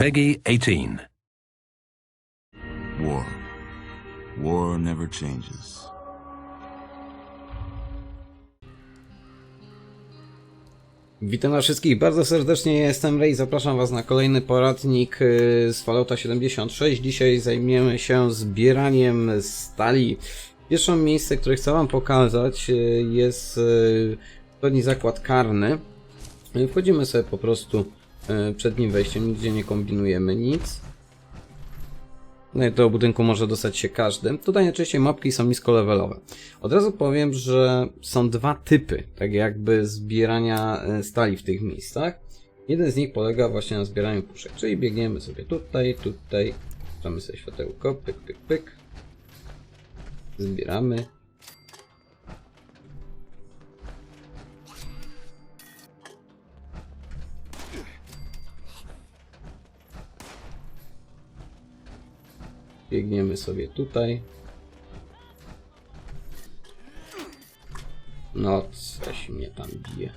Peggy 18. War. War never changes. Witam was wszystkich bardzo serdecznie, jestem Ray, zapraszam was na kolejny poradnik y, z Fallouta 76. Dzisiaj zajmiemy się zbieraniem stali. Pierwsze miejsce, które chcę wam pokazać y, jest y, pewnie zakład karny. Wchodzimy sobie po prostu przed nim wejściem, nigdzie nie kombinujemy nic. No i do budynku może dostać się każdy. Tutaj najczęściej mapki są niskolevelowe. Od razu powiem, że są dwa typy, tak jakby zbierania e, stali w tych miejscach. Jeden z nich polega właśnie na zbieraniu puszek, czyli biegniemy sobie tutaj, tutaj, mamy sobie światełko, pyk, pyk, pyk. Zbieramy. Biegniemy sobie tutaj. No, coś mnie tam bije.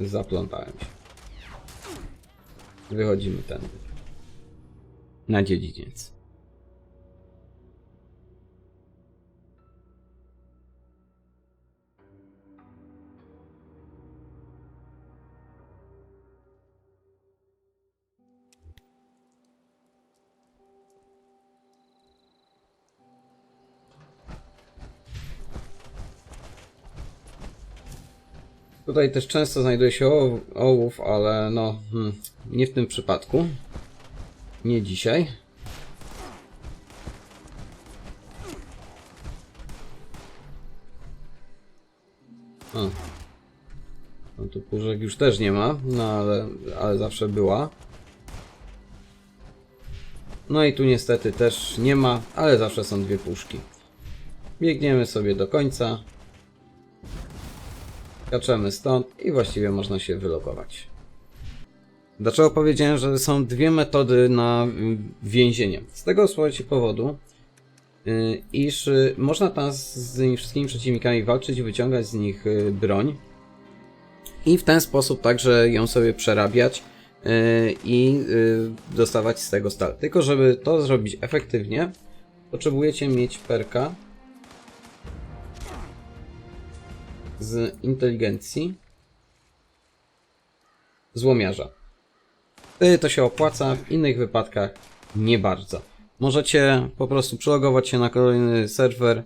Zaplątałem się. Wychodzimy tędy. Na dziedziniec. Tutaj też często znajduje się ołów, ołów ale no, hmm, nie w tym przypadku. Nie dzisiaj. O. No tu puszek już też nie ma, no ale, ale zawsze była. No i tu niestety też nie ma, ale zawsze są dwie puszki. Biegniemy sobie do końca. Skaczemy stąd i właściwie można się wylogować. Dlaczego powiedziałem, że są dwie metody na y, więzienie? Z tego słuchajcie powodu, y, iż y, można tam z, tymi wszystkimi przeciwnikami walczyć, wyciągać z nich broń i w ten sposób także ją sobie przerabiać i dostawać z tego stal. Tylko żeby to zrobić efektywnie, potrzebujecie mieć perka z inteligencji złomiarza. Wtedy to się opłaca, w innych wypadkach nie bardzo. Możecie po prostu przelogować się na kolejny serwer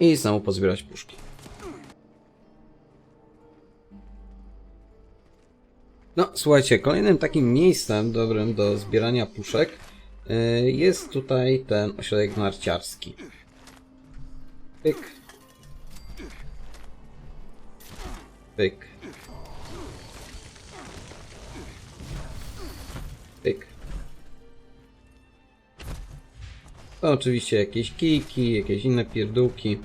i znowu pozbierać puszki. No, słuchajcie, kolejnym takim miejscem dobrym do zbierania puszek yy, jest tutaj ten ośrodek narciarski. Pyk. Pyk. Pyk. To oczywiście jakieś kijki, jakieś inne pierdółki.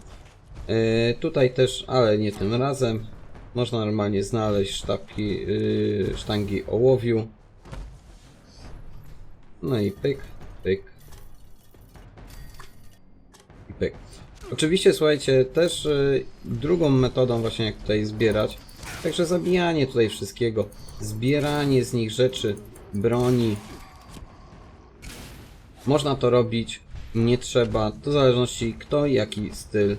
Yy, tutaj też, ale nie tym razem, można normalnie znaleźć sztabki, yy, sztangi ołowiu. No i pyk, pyk. I pyk. Oczywiście, słuchajcie, też y, drugą metodą właśnie jak tutaj zbierać, także zabijanie tutaj wszystkiego, zbieranie z nich rzeczy, broni. Można to robić, nie trzeba, to w zależności kto jaki styl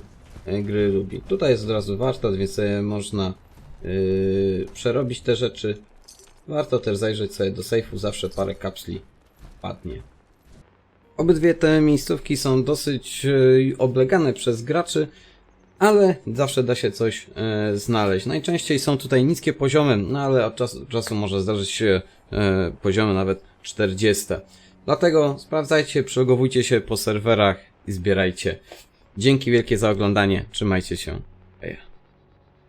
y, gry lubi. Tutaj jest od razu warsztat, więc można y, przerobić te rzeczy. Warto też zajrzeć sobie do sejfu, zawsze parę kapsli padnie. Obydwie te miejscówki są dosyć e, oblegane przez graczy, ale zawsze da się coś e, znaleźć. Najczęściej są tutaj niskie poziomy, no ale od czasu do czasu może zdarzyć się e, poziomy nawet 40. Dlatego sprawdzajcie, przylogowujcie się po serwerach i zbierajcie. Dzięki wielkie za oglądanie, trzymajcie się. Hej.